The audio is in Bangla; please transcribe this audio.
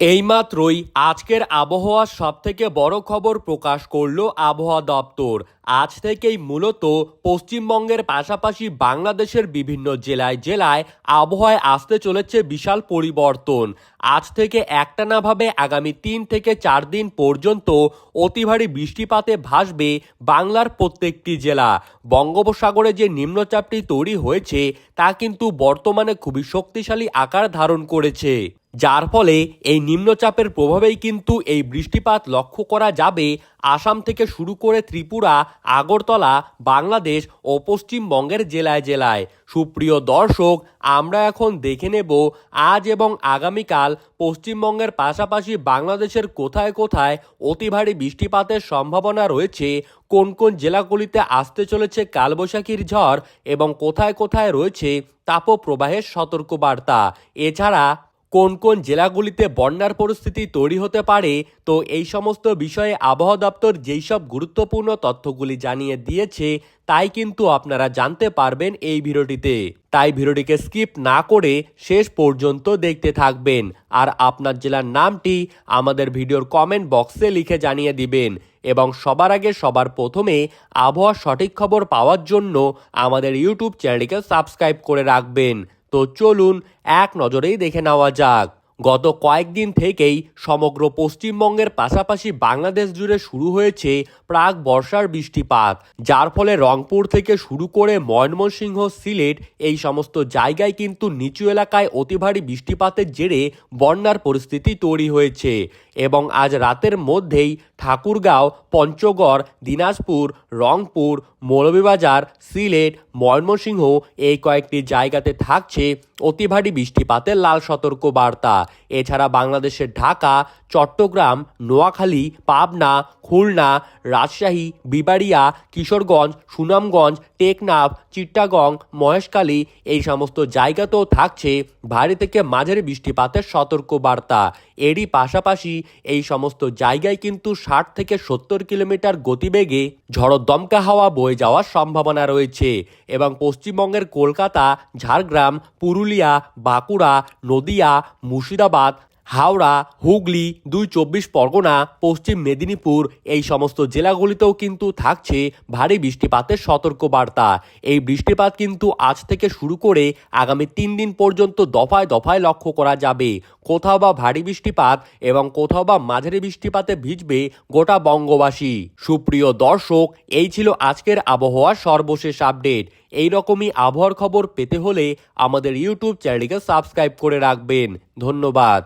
এইমাত্রই আজকের আবহাওয়ার সবথেকে বড় খবর প্রকাশ করল আবহাওয়া দপ্তর। আজ থেকেই মূলত পশ্চিমবঙ্গের পাশাপাশি বাংলাদেশের বিভিন্ন জেলায় জেলায় আবহাওয়ায় আসতে চলেছে বিশাল পরিবর্তন। আজ থেকে একটানাভাবে আগামী তিন থেকে চার দিন পর্যন্ত অতি ভারী বৃষ্টিপাতে ভাসবে বাংলার প্রত্যেকটি জেলা। বঙ্গোপসাগরে যে নিম্নচাপটি তৈরি হয়েছে, তা কিন্তু বর্তমানে খুবই শক্তিশালী আকার ধারণ করেছে। যার ফলে এই নিম্নচাপের প্রভাবেই কিন্তু এই বৃষ্টিপাত লক্ষ্য করা যাবে আসাম থেকে শুরু করে ত্রিপুরা, আগরতলা, বাংলাদেশ ও পশ্চিমবঙ্গের জেলায় জেলায়। সুপ্রিয় দর্শক, আমরা এখন দেখে নেব আজ এবং আগামীকাল পশ্চিমবঙ্গের পাশাপাশি বাংলাদেশের কোথায় কোথায় অতি ভারী বৃষ্টিপাতের সম্ভাবনা রয়েছে, কোন কোন জেলাগুলিতে আসতে চলেছে কালবৈশাখীর ঝড় এবং কোথায় কোথায় রয়েছে তাপপ্রবাহের সতর্কবার্তা। এছাড়া কোন কোন জেলাগুলিতে বন্যার পরিস্থিতি তৈরি হতে পারে, তো এই সমস্ত বিষয়ে আবহাওয়া দপ্তর যেই সব গুরুত্বপূর্ণ তথ্যগুলি জানিয়ে দিয়েছে, তাই কিন্তু আপনারা জানতে পারবেন এই ভিডিওটিতে। তাই ভিডিওটিকে স্কিপ না করে শেষ পর্যন্ত দেখতে থাকবেন, আর আপনার জেলার নামটি আমাদের ভিডিওর কমেন্ট বক্সে লিখে জানিয়ে দিবেন, এবং সবার আগে সবার প্রথমে আবহাওয়ার সঠিক খবর পাওয়ার জন্য আমাদের ইউটিউব চ্যানেলটিকে সাবস্ক্রাইব করে রাখবেন। তো চলুন এক নজরেই দেখে নেওয়া যাক। গত কয়েকদিন থেকেই সমগ্র পশ্চিমবঙ্গের পাশাপাশি বাংলাদেশ জুড়ে শুরু হয়েছে প্রাক বর্ষার বৃষ্টিপাত, যার ফলে রংপুর থেকে শুরু করে ময়মনসিংহ, সিলেট এই সমস্ত জায়গায় কিন্তু নিচু এলাকায় অতি ভারী বৃষ্টিপাতের জেরে বন্যার পরিস্থিতি তৈরি হয়েছে এবং আজ রাতের মধ্যেই ঠাকুরগাঁও, পঞ্চগড়, দিনাজপুর, রংপুর, মৌলভীবাজার, সিলেট, ময়মনসিংহ এই কয়েকটি জায়গাতে থাকছে অতি ভারী বৃষ্টিপাতের লাল সতর্ক বার্তা এছাড়া বাংলাদেশের ঢাকা চট্টগ্রাম, নোয়াখালী, পাবনা, খুলনা, রাজশাহী, বিবাড়িয়া, কিশোরগঞ্জ, সুনামগঞ্জ, টেকনাফ চিট্টাগং মহেশখালী এই সমস্ত জায়গাতেও থাকছে ভারী থেকে মাঝারি বৃষ্টিপাতের সতর্ক বার্তা এরই পাশাপাশি এই সমস্ত জায়গায় কিন্তু ষাট থেকে সত্তর কিলোমিটার গতিবেগে ঝড়ো দমকা হাওয়া বয়ে যাওয়ার সম্ভাবনা রয়েছে এবং পশ্চিমবঙ্গের কলকাতা, ঝাড়গ্রাম, পুরুলিয়া, বাঁকুড়া, নদিয়া, মুর্শিদাবাদ হাওড়া, হুগলি, দুই চব্বিশ পরগনা, পশ্চিম মেদিনীপুর, এই সমস্ত জেলাগুলিতেও কিন্তু থাকছে ভারী বৃষ্টিপাতের সতর্কবার্তা। এই বৃষ্টিপাত কিন্তু আজ থেকে শুরু করে আগামী তিন দিন পর্যন্ত দফায় দফায় লক্ষ্য করা যাবে। কোথাও বা ভারী বৃষ্টিপাত এবং কোথাও বা মাঝারি বৃষ্টিপাতে ভিজবে গোটা বঙ্গবাসী। সুপ্রিয় দর্শক, এই ছিল আজকের আবহাওয়ার সর্বশেষ আপডেট। এই রকমই আবহাওয়ার খবর পেতে হলে আমাদের ইউটিউব চ্যানেলটিকে সাবস্ক্রাইব করে রাখবেন। ধন্যবাদ।